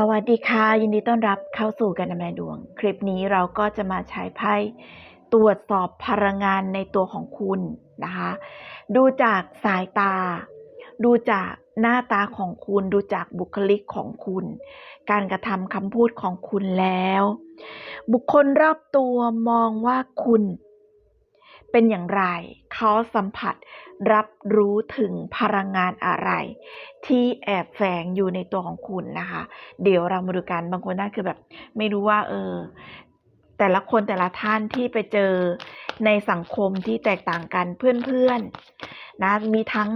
สวัสดีค่ะ ยินดีต้อนรับเข้าสู่การนำนายดวง คลิปนี้เราก็จะมาใช้ไพ่ตรวจสอบพลังงานในตัวของคุณนะคะ ดูจากสายตา ดูจากหน้าตาของคุณ ดูจากบุคลิกของคุณ การกระทำคำพูดของคุณแล้ว บุคคลรอบตัวมองว่าคุณ เป็นอย่างไร เขาสัมผัสรับรู้ถึงพลังงานอะไร ที่แอบแฝงอยู่ในตัวของคุณนะคะ เดี๋ยวเรามาดูกันบางคนน่าคือแบบ ไม่รู้ว่า เออ แต่ละคนแต่ละท่านที่ไปเจอในสังคมที่แตกต่างกันเพื่อนๆนะมีทั้ง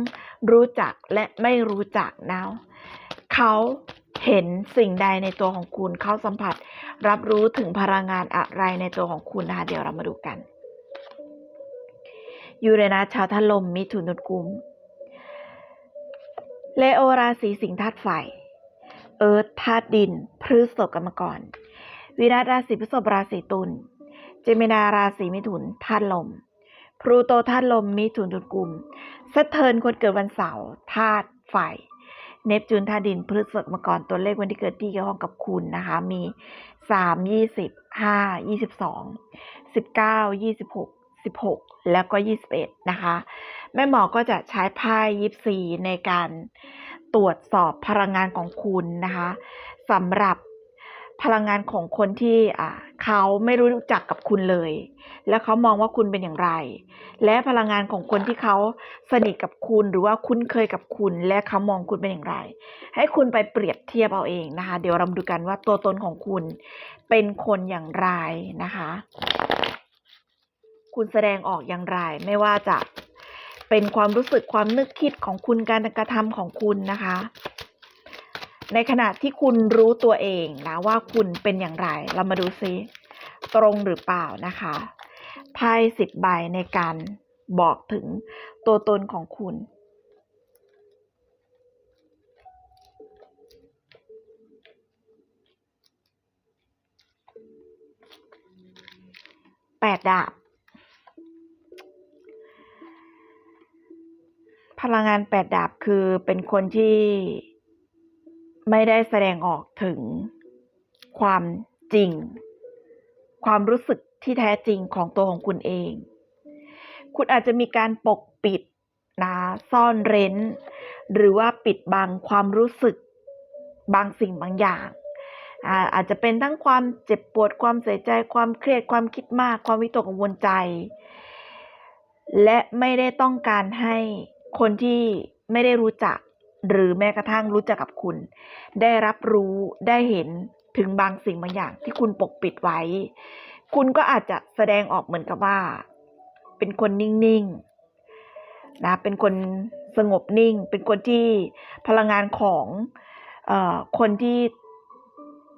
รู้จักและไม่รู้จักนะเขาเห็นสิ่งใดในตัวของคุณ เขาสัมผัส รับรู้ถึงพลังงานอะไรในตัวของคุณนะคะ เดี๋ยวเรามาดูกัน ยูเรนัสชาวทลลมมิถุนตุลกุม เลโอราศีสิงห์ธาตุไฟ เอิร์ธธาตุดิน พฤษภกรรมกร วินาศราศีพฤษภราศีตุล เจมินาราศีมิถุนธาตุลม พลูโตธาตุลมมิถุนตุลกุมเซเทิร์นคนเกิดวันเสาร์ธาตุไฟ เนปจูนธาตุดิน พฤษภกรรมกร ตัวเลขวันที่เกิดที่เกี่ยวข้องกับคุณนะคะ มีสามยี่สิบห้ายี่สิบสองสิบเก้ายี่สิบหก สิบหกแล้วก็ยี่สิบเอ็ดนะคะ แม่หมอก็จะใช้ไพ่ยิปซีในการตรวจสอบพลังงานของคุณนะคะสำหรับพลังงานของคนที่เขาไม่รู้จักกับคุณเลย แล้วเขามองว่าคุณเป็นอย่างไร และพลังงานของคนที่เขาสนิทกับคุณหรือว่าคุ้นเคยกับคุณ และเขามองคุณเป็นอย่างไร ให้คุณไปเปรียบเทียบเอาเองนะคะ เดี๋ยวเราดูกันว่าตัวตนของคุณเป็นคนอย่างไรนะคะ คุณแสดงออกอย่างไร ไม่ว่าจะเป็นความรู้สึกความนึกคิดของคุณการกระทำของคุณนะคะในขณะที่คุณรู้ตัวเองนะว่าคุณเป็นอย่างไร เรามาดูซิตรงหรือเปล่านะคะไพ่สิบใบในการบอกถึงตัวตนของคุณ แปดดาบ ลังงานแปดดาบคือเป็นคนที่ไม่ได้แสดงออกถึงความจริง ความรู้สึกที่แท้จริงของตัวของคุณเอง คุณอาจจะมีการปกปิดนะซ่อนเร้น หรือว่าปิดบังความรู้สึกบางสิ่งบางอย่างอาอาจจะเป็นทั้งความเจ็บปวดความเสียใจความเครียดความคิดมาก ความวิตกกังวลใจ และไม่ได้ต้องการให้ คนที่ไม่ได้รู้จัก หรือแม้กระทั่งรู้จักกับคุณ ได้รับรู้ได้เห็นถึงบางสิ่งบางอย่างที่คุณปกปิดไว้ คุณก็อาจจะแสดงออกเหมือนกับว่า เป็นคนนิ่งๆนะเป็นคนสงบนิ่ง เป็นคนที่พลังงานของออคนที่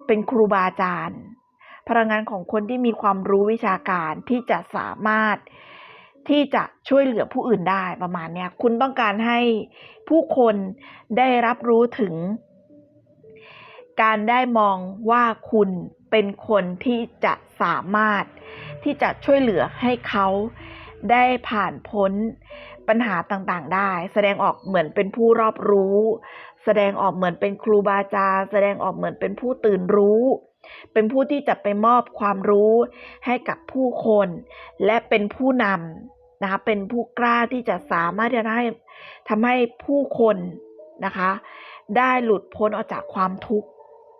เป็นครูบาอาจารย์ พลังงานของคนที่มีความรู้วิชาการที่จะสามารถ ที่จะช่วยเหลือผู้อื่นได้ประมาณเนี้ยคุณต้องการให้ผู้คนได้รับรู้ถึง การได้มองว่าคุณเป็นคนที่จะสามารถที่จะช่วยเหลือให้เขาได้ผ่านพ้นปัญหาต่างๆ ได้ แสดงออกเหมือนเป็นผู้รอบรู้ แสดงออกเหมือนเป็นครูบาอาจารย์แสดงออกเหมือนเป็นผู้ตื่นรู้ เป็นผู้ที่จะไปมอบความรู้ให้กับผู้คน และเป็นผู้นำนะคะเป็นผู้กล้าที่จะสามารถที่จะให้ทำให้ผู้คนนะคะ ได้หลุดพ้นออกจากความทุกข์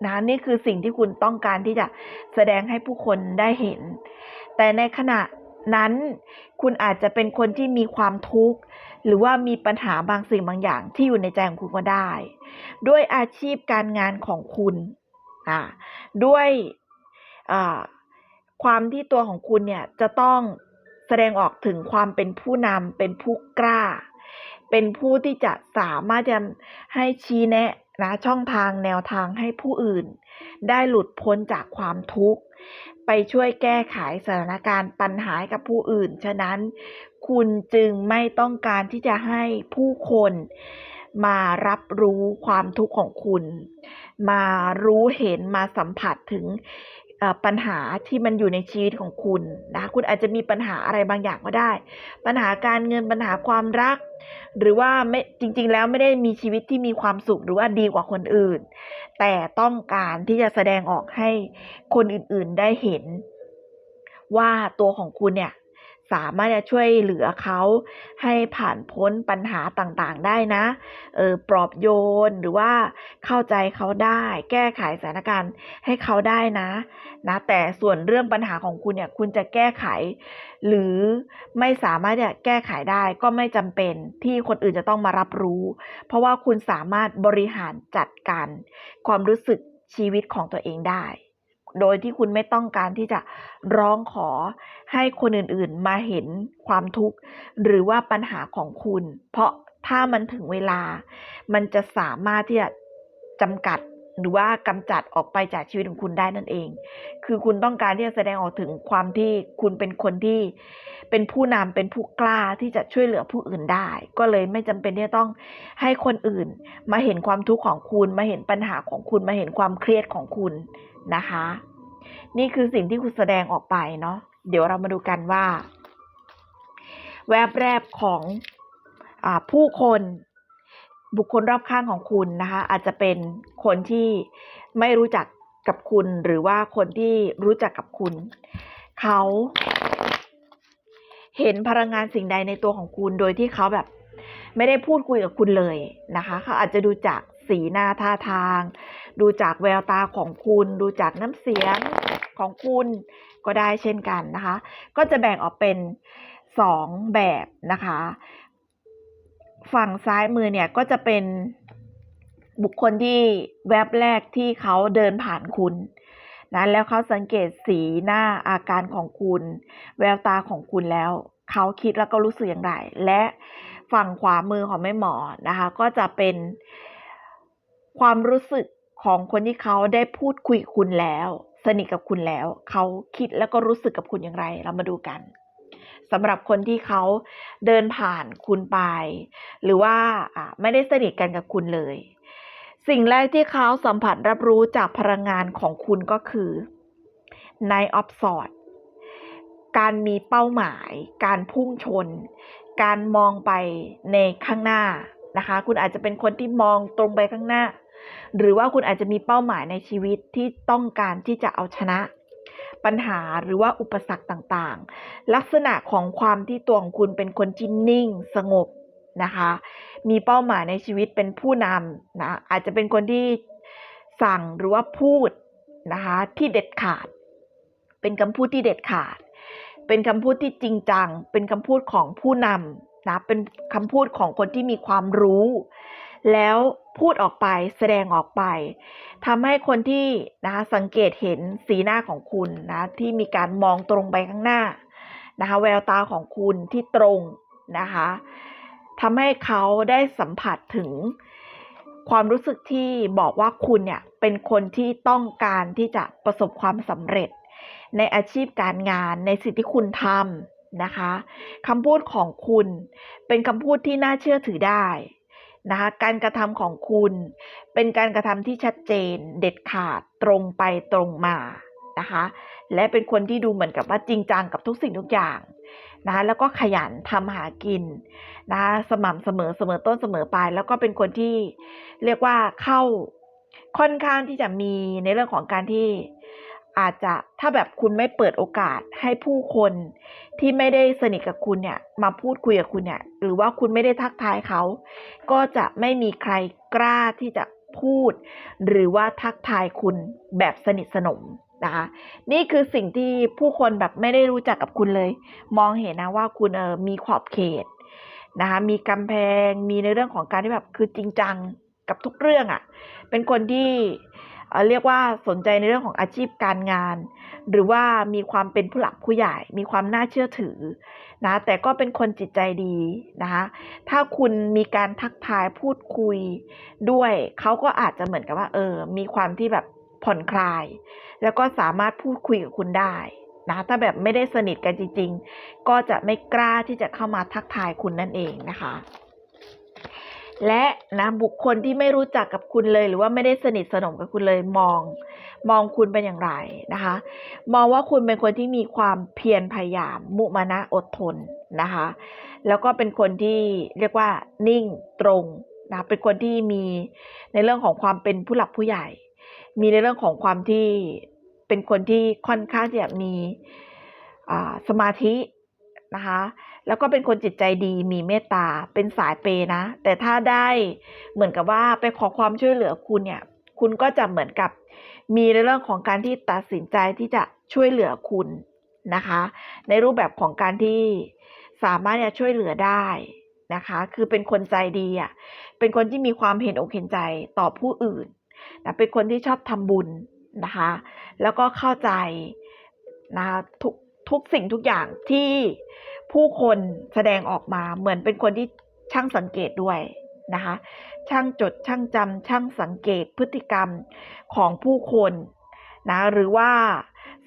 นะนี่คือสิ่งที่คุณต้องการที่จะแสดงให้ผู้คนได้เห็น แต่ในขณะนั้นคุณอาจจะเป็นคนที่มีความทุกข์ หรือว่ามีปัญหาบางสิ่งบางอย่างที่อยู่ในใจของคุณก็ได้ ด้วยอาชีพการงานของคุณ อ่าด้วยอ่าความที่ตัวของคุณเนี่ยจะต้องแสดงออกถึงความเป็นผู้นำเป็นผู้กล้า เป็นผู้ที่จะสามารถจะให้ชี้แนะนะช่องทางแนวทางให้ผู้อื่น ได้หลุดพ้นจากความทุกข์ ไปช่วยแก้ไขสถานการณ์ปัญหาให้กับผู้อื่น ฉะนั้นคุณจึงไม่ต้องการที่จะให้ผู้คนมารับรู้ความทุกข์ของคุณ มารู้เห็นมาสัมผัสถึงปัญหาที่มันอยู่ในชีวิตของคุณนะคุณอาจจะมีปัญหาอะไรบางอย่างก็ได้ ปัญหาการเงินปัญหาความรัก หรือว่าไม่จริง ๆ แล้วไม่ได้มีชีวิตที่มีความสุขหรือว่าดีกว่าคนอื่น แต่ต้องการที่จะแสดงออกให้คนอื่นๆได้เห็น ว่าตัวของคุณเนี่ย สามารถจะช่วยเหลือเขาให้ผ่านพ้นปัญหาต่างๆ ได้นะ เออปลอบโยนหรือว่าเข้าใจเขาได้ แก้ไขสถานการณ์ให้เขาได้นะ นะ แต่ส่วนเรื่องปัญหาของคุณเนี่ยคุณจะแก้ไข หรือไม่สามารถจะแก้ไขได้ก็ไม่จำเป็นที่คนอื่นจะต้องมารับรู้ เพราะว่าคุณสามารถบริหารจัดการความรู้สึกชีวิตของตัวเองได้ โดยที่คุณไม่ต้องการที่จะร้องขอให้คนอื่นๆมาเห็นความทุกข์ หรือว่าปัญหาของคุณ เพราะถ้ามันถึงเวลา มันจะสามารถที่จะจำกัด หรือว่ากำจัดออกไปจากชีวิตของคุณได้นั่นเอง คือคุณต้องการที่จะแสดงออกถึงความที่คุณเป็นคนที่เป็นผู้นำเป็นผู้กล้าที่จะช่วยเหลือผู้อื่นได้ ก็เลยไม่จำเป็นที่จะต้องให้คนอื่น มาเห็นความทุกข์ของคุณ มาเห็นปัญหาของคุณ มาเห็นความเครียดของคุณนะคะ นี่คือสิ่งที่คุณแสดงออกไปเนาะ เดี๋ยวเรามาดูกันว่า แวบแรกของอผู้คน บุคคลรอบข้างของคุณนะคะ อาจจะเป็นคนที่ไม่รู้จักกับคุณหรือว่าคนที่รู้จักกับคุณ เขาเห็นพลังงานสิ่งใดในตัวของคุณโดยที่เขาแบบ ไม่ได้พูดคุยกับคุณเลยนะคะ เขาอาจจะดูจากสีหน้าท่าทาง ดูจากแววตาของคุณ ดูจากน้ำเสียงของคุณก็ได้เช่นกันนะคะ ก็จะแบ่งออกเป็นสองแบบนะคะ ฝั่งซ้ายมือเนี่ยก็จะเป็นบุคคลที่แวบแรกที่เขาเดินผ่านคุณนะแล้วเขาสังเกตสีหน้าอาการของคุณ แววตาของคุณแล้ว เขาคิดแล้วก็รู้สึกอย่างไรและฝั่งขวามือของแม่หมอนะคะ ก็จะเป็นความรู้สึกของคนที่เขาได้พูดคุยกับคุณแล้ว สนิทกับคุณแล้ว เขาคิดแล้วก็รู้สึกกับคุณอย่างไร เรามาดูกัน สำหรับคนที่เขาเดินผ่านคุณไป หรือว่าไม่ได้สนิทกันกับคุณเลย สิ่งแรกที่เขาสัมผัสรับรู้จากพลังงานของคุณก็คือ Night of Swords การมีเป้าหมาย การพุ่งชน การมองไปในข้างหน้านะคะ คุณอาจจะเป็นคนที่มองตรงไปข้างหน้า หรือว่าคุณอาจจะมีเป้าหมายในชีวิตที่ต้องการที่จะเอาชนะ ปัญหาหรือว่าอุปสรรคต่างๆ ลักษณะของความที่ตัวของคุณเป็นคนที่นิ่งสงบนะคะ มีเป้าหมายในชีวิตเป็นผู้นำนะ อาจจะเป็นคนที่สั่งหรือว่าพูดนะคะที่เด็ดขาด เป็นคำพูดที่เด็ดขาด เป็นคำพูดที่จริงจัง เป็นคำพูดของผู้นำนะ เป็นคำพูดของคนที่มีความรู้ แล้วพูดออกไปแสดงออกไปทำให้คนที่นะคะสังเกตเห็นสีหน้าของคุณนะที่มีการมองตรงไปข้างหน้านะคะแววตาของคุณที่ตรงนะคะทำให้เขาได้สัมผัสถึงความรู้สึกที่บอกว่าคุณเนี่ยเป็นคนที่ต้องการที่จะประสบความสำเร็จ ในอาชีพการงานในสิ่งที่คุณทำนะคะคำพูดของคุณเป็นคำพูดที่น่าเชื่อถือได้ นะคะการกระทำของคุณเป็นการกระทำที่ชัดเจนเด็ดขาดตรงไปตรงมานะคะและเป็นคนที่ดูเหมือนกับว่าจริงจังกับทุกสิ่งทุกอย่างนะคะแล้วก็ขยันทำหากินนะคะสม่ำเสมอเสมอต้นเสมอปลายแล้วก็เป็นคนที่เรียกว่าเข้าค่อนข้างที่จะมีในเรื่องของการที่ อาจจะถ้าแบบคุณไม่เปิดโอกาสให้ผู้คนที่ไม่ได้สนิทกับคุณเนี่ย มาพูดคุยกับคุณเนี่ย หรือว่าคุณไม่ได้ทักทายเขา ก็จะไม่มีใครกล้าที่จะพูด หรือว่าทักทายคุณแบบสนิทสนมนะคะนี่คือสิ่งที่ผู้คนแบบไม่ได้รู้จักกับคุณเลย มองเห็นนะว่าคุณเออมีขอบเขตนะคะมีกำแพงมีในเรื่องของการที่แบบคือจริงจังกับทุกเรื่องอะ่ะ เป็นคนที่ เอ่อเรียกว่าสนใจในเรื่องของอาชีพการงาน หรือว่ามีความเป็นผู้หลักผู้ใหญ่ มีความน่าเชื่อถือนะแต่ก็เป็นคนจิตใจดีนะคะถ้าคุณมีการทักทายพูดคุยด้วย เขาก็อาจจะเหมือนกับว่า เออ มีความที่แบบผ่อนคลาย แล้วก็สามารถพูดคุยกับคุณได้นะถ้าแบบไม่ได้สนิทกันจริง ๆ ก็จะไม่กล้าที่จะเข้ามาทักทายคุณนั่นเองนะคะ และนะบุคคลที่ไม่รู้จักกับคุณเลย หรือว่าไม่ได้สนิทสนมกับคุณเลยมอง มองคุณเป็นอย่างไรนะคะ มองว่าคุณเป็นคนที่มีความเพียรพยายาม มุมานะอดทนนะคะ แล้วก็เป็นคนที่เรียกว่านิ่งตรงนะเป็นคนที่มีในเรื่องของความเป็นผู้หลักผู้ใหญ่ มีในเรื่องของความที่เป็นคนที่ค่อนข้างจะมีสมาธิ นะคะ แล้วก็เป็นคนจิตใจดีมีเมตตาเป็นสายเปย์นะ แต่ถ้าได้เหมือนกับว่าไปขอความช่วยเหลือคุณเนี่ย คุณก็จะเหมือนกับมีในเรื่องของการที่ตัดสินใจที่จะช่วยเหลือคุณนะคะ ในรูปแบบของการที่สามารถจะช่วยเหลือได้นะคะ คือเป็นคนใจดีอะเป็นคนที่มีความเห็นอกเห็นใจต่อผู้อื่นนะเป็นคนที่ชอบทำบุญนะคะ แล้วก็เข้าใจนะทุก ทุกสิ่งทุกอย่างที่ผู้คนแสดงออกมาเหมือนเป็นคนที่ช่างสังเกตด้วยนะคะ ช่างจดช่างจำช่างสังเกตพฤติกรรมของผู้คนนะหรือว่า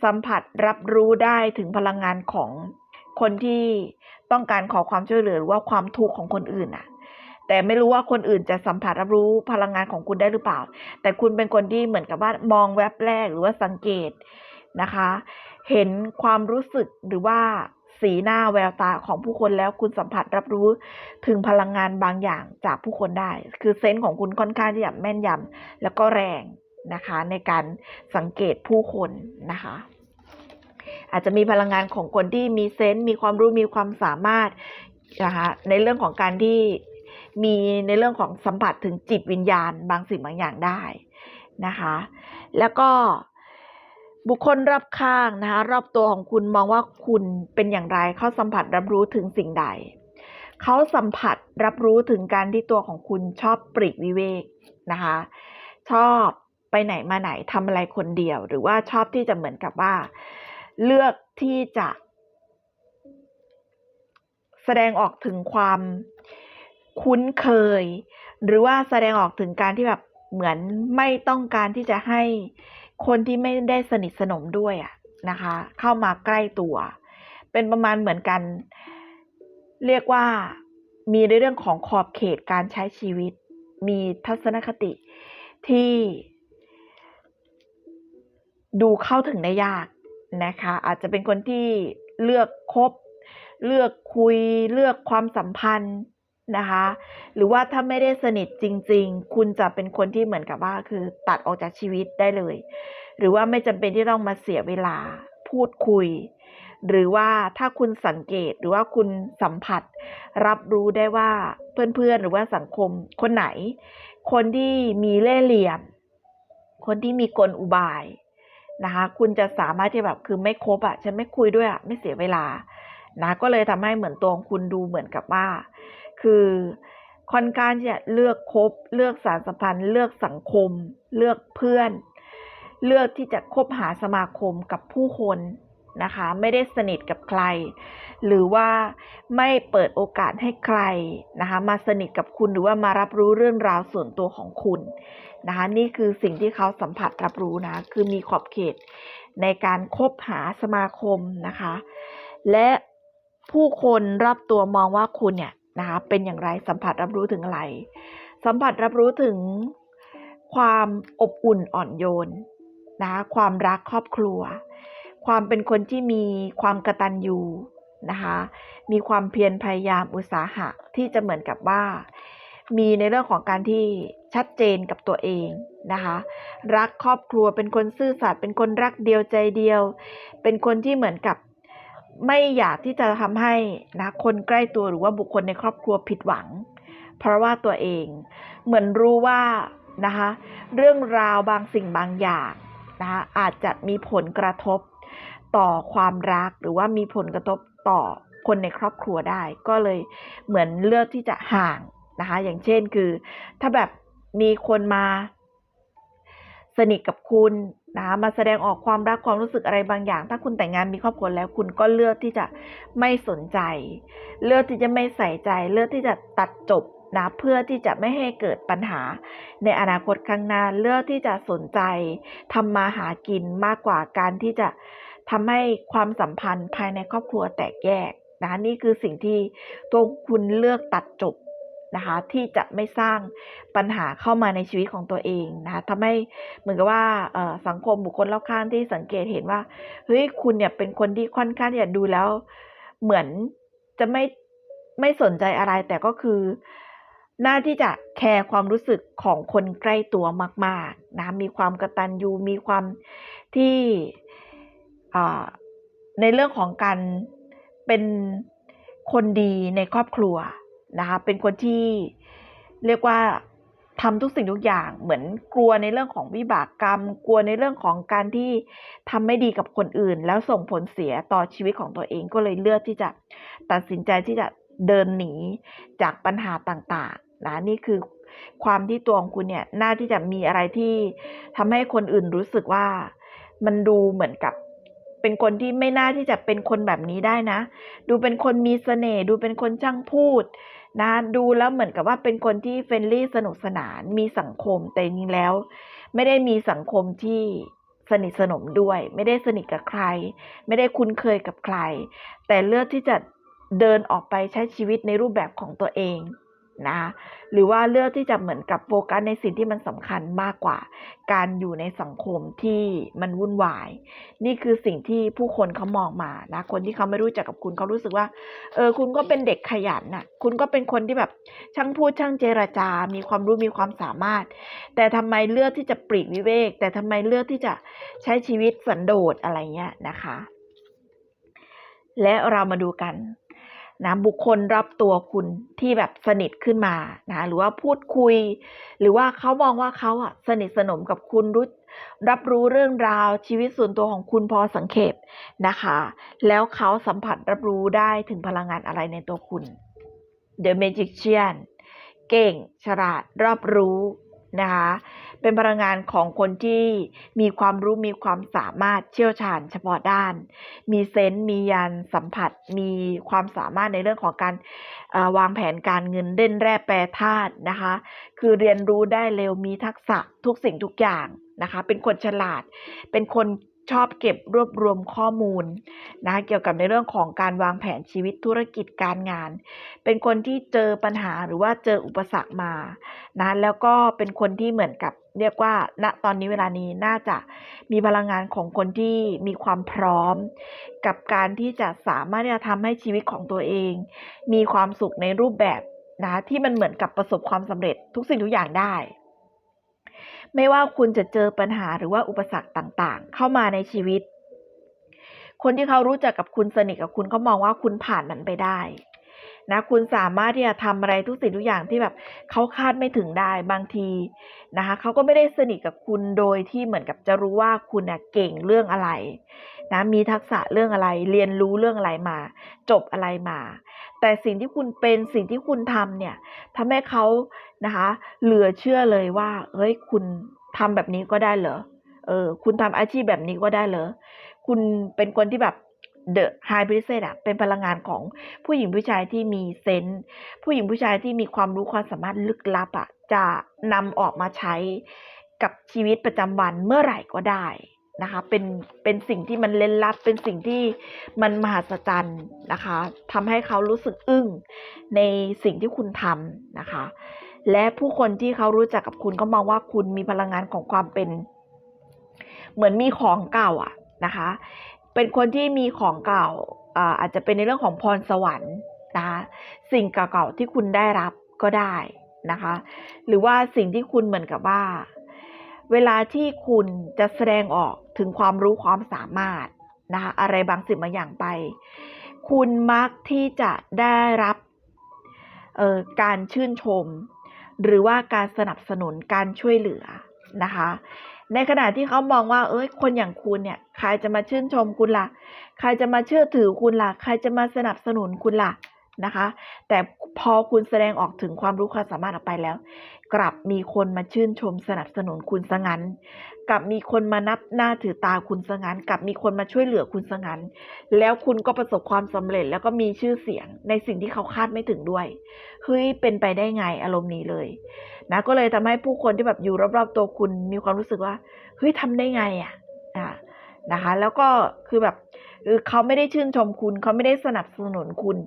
สัมผัสรับรู้ได้ถึงพลังงานของคนที่ต้องการขอความช่วยเหลือหรือว่าความทุกข์ของคนอื่นน่ะแต่ไม่รู้ว่าคนอื่นจะสัมผัสรับรู้พลังงานของคุณได้หรือเปล่า แต่คุณเป็นคนที่เหมือนกับว่ามองแวบแรกหรือว่าสังเกตนะคะ เห็นความรู้สึกหรือว่าสีหน้าแววตาของผู้คนแล้วคุณสัมผัสรับรู้ถึงพลังงานบางอย่างจากผู้คนได้ คือเซนส์ของคุณค่อนข้างที่จะแม่นยำแล้วก็แรงนะคะ ในการสังเกตผู้คนนะคะ อาจจะมีพลังงานของคนที่มีเซนส์มีความรู้มีความสามารถนะคะในเรื่องของการที่มีในเรื่องของสัมผัสถึงจิตวิญญาณบางสิ่งบางอย่างได้นะคะ แล้วก็ บุคคลรอบข้างนะคะรอบตัวของคุณมองว่าคุณเป็นอย่างไร เขาสัมผัสรับรู้ถึงสิ่งใด เขาสัมผัสรับรู้ถึงการที่ตัวของคุณชอบปริวิเวกนะคะ ชอบไปไหนมาไหนทำอะไรคนเดียว หรือว่าชอบที่จะเหมือนกับว่า เลือกที่จะ แสดงออกถึงความคุ้นเคย หรือว่าแสดงออกถึงการที่แบบเหมือนไม่ต้องการที่จะให้ คนที่ไม่ได้สนิทสนมด้วยอะนะคะ เข้ามาใกล้ตัว เป็นประมาณเหมือนกัน เรียกว่ามีในเรื่องของขอบเขตการใช้ชีวิต มีทัศนคติที่ ดูเข้าถึงได้ยากนะคะ อาจจะเป็นคนที่เลือกคบ เลือกคุย เลือกความสัมพันธ์ นะคะ หรือว่าถ้าไม่ได้สนิทจริง ๆ คุณจะเป็นคนที่เหมือนกับว่าคือตัดออกจากชีวิตได้เลย หรือว่าไม่จำเป็นที่ต้องมาเสียเวลาพูดคุย หรือว่าถ้าคุณสังเกตหรือว่าคุณสัมผัส รับรู้ได้ว่าเพื่อนๆ หรือว่าสังคมคนไหน คนที่มีเล่ห์เหลี่ยม คนที่มีกลอุบายนะคะ คุณจะสามารถที่แบบคือไม่คบอะ่ะฉันไม่คุยด้วยอะ่ะไม่เสียเวลานะก็เลยทำให้เหมือนตัวของคุณดูเหมือนกับว่า คือค่อนข้างที่จะเลือกคบ เลือกสารสัมพันธ์ เลือกสังคม เลือกเพื่อน เลือกที่จะคบหาสมาคมกับผู้คนนะคะ ไม่ได้สนิทกับใคร หรือว่าไม่เปิดโอกาสให้ใครนะคะมาสนิทกับคุณหรือว่ามารับรู้เรื่องราวส่วนตัวของคุณนะคะนี่คือสิ่งที่เขาสัมผัสรับรู้นะคือมีขอบเขตในการคบหาสมาคมนะคะ และผู้คนรอบตัวมองว่าคุณเนี่ย นะคะเป็นอย่างไรสัมผัสรับรู้ถึงอะไร สัมผัสรับรู้ถึงความอบอุ่นอ่อนโยนนะคะความรักครอบครัว ความเป็นคนที่มีความกระตันยูนะคะมีความเพียรพยายามอุตสาหะที่จะเหมือนกับว่า มีในเรื่องของการที่ชัดเจนกับตัวเองนะคะรักครอบครัวเป็นคนซื่อสัตย์เป็นคนรักเดียวใจเดียว เป็นคนที่เหมือนกับ ไม่อยากที่จะทำให้นะคนใกล้ตัวหรือว่าบุคคลในครอบครัวผิดหวัง เพราะว่าตัวเองเหมือนรู้ว่านะคะเรื่องราวบางสิ่งบางอย่างนะคะอาจจะมีผลกระทบต่อความรักหรือว่ามีผลกระทบต่อคนในครอบครัวได้ ก็เลยเหมือนเลือกที่จะห่างนะคะอย่างเช่นคือ ถ้าแบบมีคนมา สนิทกับคุณนะมาแสดงออกความรักความรู้สึกอะไรบางอย่าง ถ้าคุณแต่งงานมีครอบครัวแล้ว คุณก็เลือกที่จะไม่สนใจ เลือกที่จะไม่ใส่ใจ เลือกที่จะตัดจบนะเพื่อที่จะไม่ให้เกิดปัญหา ในอนาคตข้างหน้าเลือกที่จะสนใจทำมาหากินมากกว่าการที่จะทำให้ความสัมพันธ์ภายในครอบครัวแตกแยกนะนี่คือสิ่งที่ตัวคุณเลือกตัดจบ นะคะที่จะไม่สร้างปัญหาเข้ามาในชีวิตของตัวเองนะคะทำให้เหมือนกับว่าสังคมบุคคลรอบข้างที่สังเกตเห็นว่าเฮ้ยคุณเนี่ยเป็นคนที่ค่อนข้างที่จะดูแล้ว เหมือนจะไม่ไม่สนใจอะไรแต่ก็คือหน้าที่จะแคร์ความรู้สึกของคนใกล้ตัวมาก ๆ นะ มีความกตัญญูมีความที่ในเรื่องของการเป็นคนดีในครอบครัว นะคะเป็นคนที่เรียกว่าทำทุกสิ่งทุกอย่างเหมือนกลัวในเรื่องของวิบากกรรม กลัวในเรื่องของการที่ทำไม่ดีกับคนอื่น แล้วส่งผลเสียต่อชีวิตของตัวเองก็เลยเลือกที่จะตัดสินใจที่จะเดินหนีจากปัญหาต่างๆนะนี่คือความที่ตัวของคุณเนี่ยน่าที่จะมีอะไรที่ทำให้คนอื่นรู้สึกว่ามันดูเหมือนกับ เป็นคนที่ไม่น่าที่จะเป็นคนแบบนี้ได้นะ ดูเป็นคนมีเสน่ห์ดูเป็นคนช่างพูดนะดูแล้วเหมือนกับว่าเป็นคนที่เฟรนลี่สนุกสนานมีสังคมแต่จริงแล้ว ไม่ได้มีสังคมที่สนิทสนมด้วย ไม่ได้สนิทกับใคร ไม่ได้คุ้นเคยกับใคร แต่เลือกที่จะเดินออกไปใช้ชีวิตในรูปแบบของตัวเอง นะหรือว่าเลือกที่จะเหมือนกับโฟกัสในสิ่งที่มันสำคัญมากกว่า การอยู่ในสังคมที่มันวุ่นวาย นี่คือสิ่งที่ผู้คนเขามองมานะคนที่เขาไม่รู้จักกับคุณเขารู้สึกว่าเออคุณก็เป็นเด็กขยันน่ะ คุณก็เป็นคนที่แบบช่างพูดช่างเจรจา มีความรู้มีความสามารถ แต่ทำไมเลือกที่จะปลีกวิเวก แต่ทำไมเลือกที่จะใช้ชีวิตสันโดษอะไรเงี้ยนะคะ และเรามาดูกัน นะบุคคลรับตัวคุณที่แบบสนิทขึ้นมานะหรือว่าพูดคุย หรือว่าเขามองว่าเขาอะสนิทสนมกับคุณรู้รับรู้เรื่องราวชีวิตส่วนตัวของคุณพอสังเขปนะคะ แล้วเขาสัมผัสรับรู้ได้ถึงพลังงานอะไรในตัวคุณ The Magician เก่งฉลาดรอบรู้นะคะ เป็นพลังงานของคนที่มีความรู้มีความสามารถเชี่ยวชาญเฉพาะด้าน มีเซนส์มียันสัมผัส มีความสามารถในเรื่องของการวางแผนการเงินเด่นแร่แปรธาตุนะคะ คือเรียนรู้ได้เร็วมีทักษะทุกสิ่งทุกอย่างนะคะ เป็นคนฉลาด เป็นคนชอบเก็บรวบรวมข้อมูลนะเกี่ยวกับในเรื่องของการวางแผนชีวิตธุรกิจการงาน เป็นคนที่เจอปัญหาหรือว่าเจออุปสรรคมานะแล้วก็เป็นคนที่เหมือนกับ เรียกว่าณตอนนี้เวลานี้น่าจะมีพลังงานของคนที่มีความพร้อม กับการที่จะสามารถที่จะทำให้ชีวิตของตัวเอง มีความสุขในรูปแบบนะที่มันเหมือนกับประสบความสำเร็จทุกสิ่งทุกอย่างได้ ไม่ว่าคุณจะเจอปัญหาหรือว่าอุปสรรคต่างๆ เข้ามาในชีวิต คนที่เขารู้จักกับคุณสนิทกับคุณเขามองว่าคุณผ่านมันไปได้ นะคุณสามารถที่จะทำอะไรทุกสิ่งทุกอย่างที่แบบเขาคาดไม่ถึงได้บางทีนะคะเขาก็ไม่ได้สนิทกับคุณโดยที่เหมือนกับจะรู้ว่าคุณน่ะเก่งเรื่องอะไรนะมีทักษะเรื่องอะไร เรียนรู้เรื่องอะไรมา จบอะไรมา แต่สิ่งที่คุณเป็นสิ่งที่คุณทำเนี่ยทำให้เขานะคะเหลือเชื่อเลยว่าเฮ้ยคุณทำแบบนี้ก็ได้เหรอเออคุณทำอาชีพแบบนี้ก็ได้เหรอคุณเป็นคนที่แบบ เดอะไฮบริเซตอะเป็นพลังงานของผู้หญิงผู้ชายที่มีเซนส์ผู้หญิงผู้ชายที่มีความรู้ความสามารถลึกลับอะจะนำออกมาใช้กับชีวิตประจำวันเมื่อไหร่ก็ได้นะคะเป็นเป็นสิ่งที่มันเล่นลับ เป็นสิ่งที่มันมหัศจรรย์นะคะทำให้เขารู้สึกอึ้งในสิ่งที่คุณทำนะคะ และผู้คนที่เขารู้จักกับคุณก็มองว่าคุณมีพลังงานของความเป็น เหมือนมีของเก่าอะนะคะ เป็นคนที่มีของเก่าอ่าอาจจะเป็นในเรื่องของพรสวรรค์นะคะสิ่งเก่าๆที่คุณได้รับก็ได้นะคะ หรือว่าสิ่งที่คุณเหมือนกับว่า เวลาที่คุณจะแสดงออกถึงความรู้ความสามารถนะคะอะไรบางสิ่งบางอย่างไป คุณมักที่จะได้รับเอ่อการชื่นชม หรือว่าการสนับสนุนการช่วยเหลือนะคะ ในขณะที่เขามองว่า เอ้ย คนอย่างคุณเนี่ย ใครจะมาชื่นชมคุณล่ะ ใครจะมาเชื่อถือคุณล่ะ ใครจะมาสนับสนุนคุณล่ะนะคะ แต่พอคุณแสดงออกถึงความรู้ความสามารถออกไปแล้ว กลับมีคนมาชื่นชมสนับสนุนคุณซะงั้นกลับมีคนมานับหน้าถือตาคุณซะงั้นกลับมีคนมาช่วยเหลือคุณซะงั้นแล้วคุณก็ประสบความสำเร็จแล้วก็มีชื่อเสียงในสิ่งที่เขาคาดไม่ถึงด้วยเฮ้ยเป็นไปได้ไงอารมณ์นี้เลยนะก็เลยทำให้ผู้คนที่แบบอยู่รอบๆตัวคุณมีความรู้สึกว่าเฮ้ยทำได้ไงอะอ่านะคะ แล้วก็คือแบบคือเขาไม่ได้ชื่นชมคุณ เขาไม่ได้สนับสนุนคุณ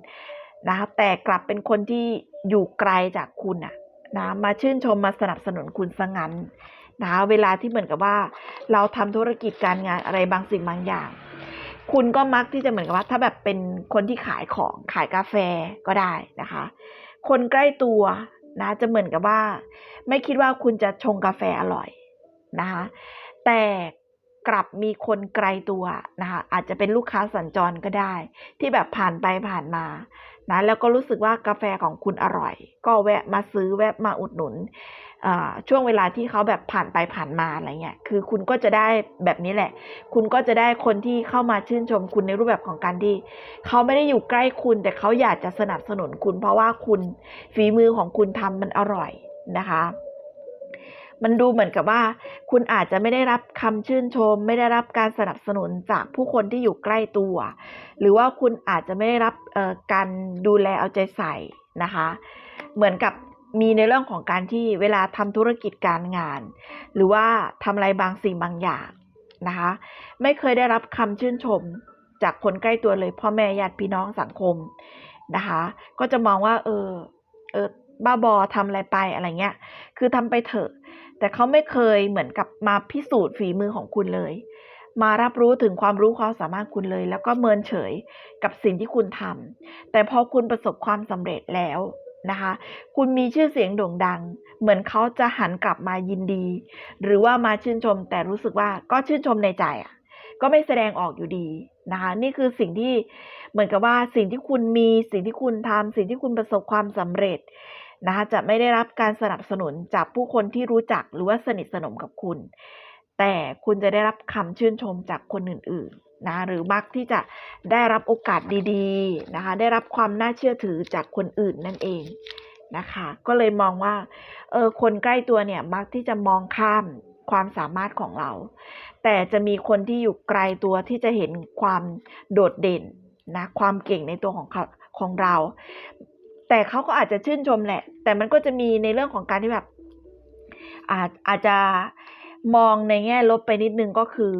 นะคะแต่กลับเป็นคนที่อยู่ไกลจากคุณอะ นะมาชื่นชมมาสนับสนุนคุณซะงั้นนะคะเวลาที่เหมือนกับว่า เราทำธุรกิจการงานอะไรบางสิ่งบางอย่าง คุณก็มักที่จะเหมือนกับว่า ถ้าแบบเป็นคนที่ขายของขายกาแฟก็ได้นะคะ คนใกล้ตัวนะจะเหมือนกับว่า ไม่คิดว่าคุณจะชงกาแฟอร่อยนะคะแต่กลับมีคนไกลตัวนะคะอาจจะเป็นลูกค้าสัญจรก็ได้ ที่แบบผ่านไปผ่านมา นะแล้วก็รู้สึกว่ากาแฟของคุณอร่อย ก็แวะมาซื้อแวะมาอุดหนุนช่วงเวลาที่เขาแบบผ่านไปผ่านมาอะไรเงี้ย คือคุณก็จะได้แบบนี้แหละ คุณก็จะได้คนที่เข้ามาชื่นชมคุณในรูปแบบของการที่เขาไม่ได้อยู่ใกล้คุณ แต่เขาอยากจะสนับสนุนคุณ เพราะว่าคุณฝีมือของคุณทำมันอร่อยนะคะ มันดูเหมือนกับว่า คุณอาจจะไม่ได้รับคำชื่นชม ไม่ได้รับการสนับสนุนจากผู้คนที่อยู่ใกล้ตัว หรือว่าคุณอาจจะไม่ได้รับการดูแลเอาใจใส่นะคะ เหมือนกับมีในเรื่องของการที่เวลาทำธุรกิจการงาน หรือว่าทำอะไรบางสิ่งบางอย่างนะคะ ไม่เคยได้รับคำชื่นชมจากคนใกล้ตัวเลยพ่อแม่ญาติพี่น้องสังคมนะคะ ก็จะมองว่า เออเออ บ้าบอทำอะไรไปอะไรเงี้ย คือทำไปเถอะ แต่เขาไม่เคยเหมือนกับมาพิสูจน์ฝีมือของคุณเลย มารับรู้ถึงความรู้ความสามารถคุณเลย แล้วก็เมินเฉยกับสิ่งที่คุณทำแต่พอคุณประสบความสำเร็จแล้วนะคะ คุณมีชื่อเสียงโด่งดัง เหมือนเขาจะหันกลับมายินดี หรือว่ามาชื่นชม แต่รู้สึกว่าก็ชื่นชมในใจอะก็ไม่แสดงออกอยู่ดีนะคะ นี่คือสิ่งที่เหมือนกับว่าสิ่งที่คุณมีสิ่งที่คุณทำสิ่งที่คุณประสบความสำเร็จ นะคะจะไม่ได้รับการสนับสนุนจากผู้คนที่รู้จักหรือว่าสนิทสนมกับคุณ แต่คุณจะได้รับคำชื่นชมจากคนอื่นๆนะหรือมักที่จะได้รับโอกาสดีๆนะคะได้รับความน่าเชื่อถือจากคนอื่นนั่นเองนะคะก็เลยมองว่าเออคนใกล้ตัวเนี่ยมักที่จะมองข้ามความสามารถของเรา แต่จะมีคนที่อยู่ไกลตัวที่จะเห็นความโดดเด่นนะความเก่งในตัวของของเรา แต่เขาก็อาจจะชื่นชมแหละ แต่มันก็จะมีในเรื่องของการที่แบบ อาจอาจจะมองในแง่ลบไปนิดนึงก็คือ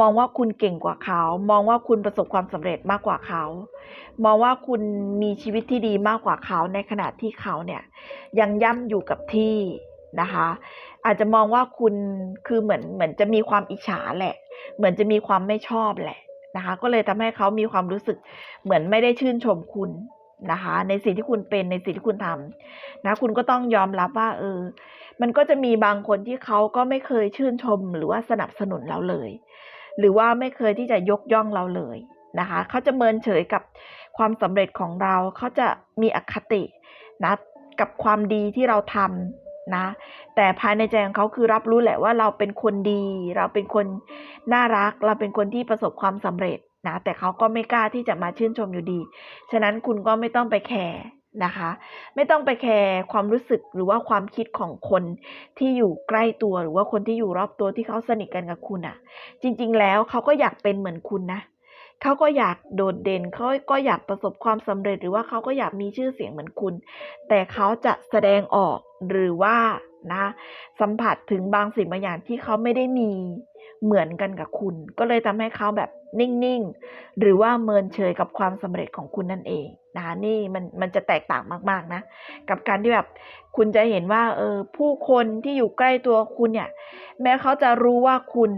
มองว่าคุณเก่งกว่าเขา มองว่าคุณประสบความสำเร็จมากกว่าเขา มองว่าคุณมีชีวิตที่ดีมากกว่าเขาในขณะที่เขาเนี่ย ยังย่ำอยู่กับที่นะคะ อาจจะมองว่าคุณคือเหมือนเหมือนจะมีความอิจฉาแหละ เหมือนจะมีความไม่ชอบแหละนะคะ ก็เลยทำให้เขามีความรู้สึกเหมือนไม่ได้ชื่นชมคุณ นะคะ ในสิ่งที่คุณเป็นในสิ่งที่คุณทำนะ คุณก็ต้องยอมรับว่า เออ มันก็จะมีบางคนที่เขาก็ไม่เคยชื่นชมหรือว่าสนับสนุนเราเลย หรือว่าไม่เคยที่จะยกย่องเราเลยนะคะเขาจะเมินเฉยกับความสำเร็จของเราเขาจะมีอคตินะกับความดีที่เราทำนะ แต่ภายในใจของเขาคือรับรู้แหละว่าเราเป็นคนดี เราเป็นคนน่ารัก เราเป็นคนที่ประสบความสำเร็จ นะแต่เขาก็ไม่กล้าที่จะมาชื่นชมอยู่ดี ฉะนั้นคุณก็ไม่ต้องไปแคร์นะคะ ไม่ต้องไปแคร์ความรู้สึกหรือว่าความคิดของคนที่อยู่ใกล้ตัวหรือว่าคนที่อยู่รอบตัวที่เขาสนิทกันกับคุณอะ่ะ จริง ๆ แล้วเขาก็อยากเป็นเหมือนคุณนะเขาก็อยากโดดเด่นเขาก็อยากประสบความสำเร็จ หรือว่าเขาก็อยากมีชื่อเสียงเหมือนคุณ แต่เขาจะแสดงออกหรือว่านะสัมผัสถึงบางสิ่งบางอย่างที่เขาไม่ได้มี เหมือนกันกับคุณ ก็เลยทำให้เขาแบบนิ่งๆ หรือว่าเมินเฉยกับความสำเร็จของคุณนั่นเองนะคะนี่มันมันจะแตกต่างมากๆนะ กับการที่แบบคุณจะเห็นว่าเออผู้คนที่อยู่ใกล้ตัวคุณเนี่ย แม้เขาจะรู้ว่าคุณ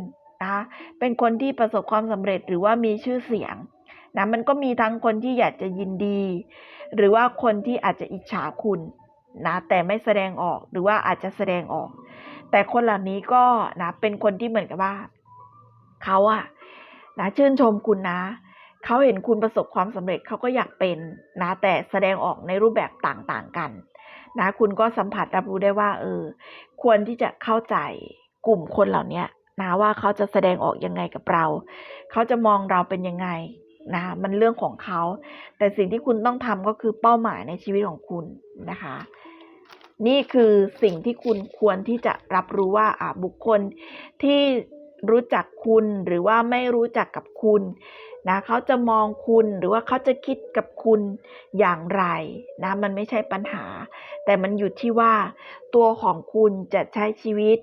นะคะเป็นคนที่ประสบความสำเร็จหรือว่ามีชื่อเสียงนะมันก็มีทั้งคนที่อยากจะยินดี หรือว่าคนที่อาจจะอิจฉาคุณนะแต่ไม่แสดงออกหรือว่าอาจจะแสดงออก แต่คนเหล่านี้ก็นะเป็นคนที่เหมือนกับว่าเขาอะนะชื่นชมคุณนะเขาเห็นคุณประสบความสำเร็จเขาก็อยากเป็นนะแต่แสดงออกในรูปแบบต่างๆกันนะคุณก็สัมผัสรับรู้ได้ว่า เออ ควรที่จะเข้าใจกลุ่มคนเหล่านี้นะว่าเขาจะแสดงออกยังไงกับเรา เขาจะมองเราเป็นยังไงนะมันเรื่องของเขา แต่สิ่งที่คุณต้องทำก็คือเป้าหมายในชีวิตของคุณนะคะ นี่คือสิ่งที่คุณควรที่จะรับรู้ว่าอ่าบุคคลที่รู้จักคุณหรือว่าไม่รู้จักกับคุณนะเขาจะมองคุณหรือว่าเขาจะคิดกับคุณอย่างไรนะมันไม่ใช่ปัญหา แต่มันอยู่ที่ว่า ตัวของคุณจะใช้ชีวิต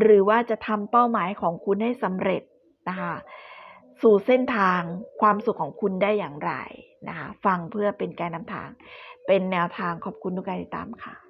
หรือว่าจะทำเป้าหมายของคุณให้สำเร็จนะคะสู่เส้นทางความสุขของคุณได้อย่างไรนะคะฟังเพื่อเป็นการนำทาง เป็นแนวทางขอบคุณทุกการติดตามค่ะ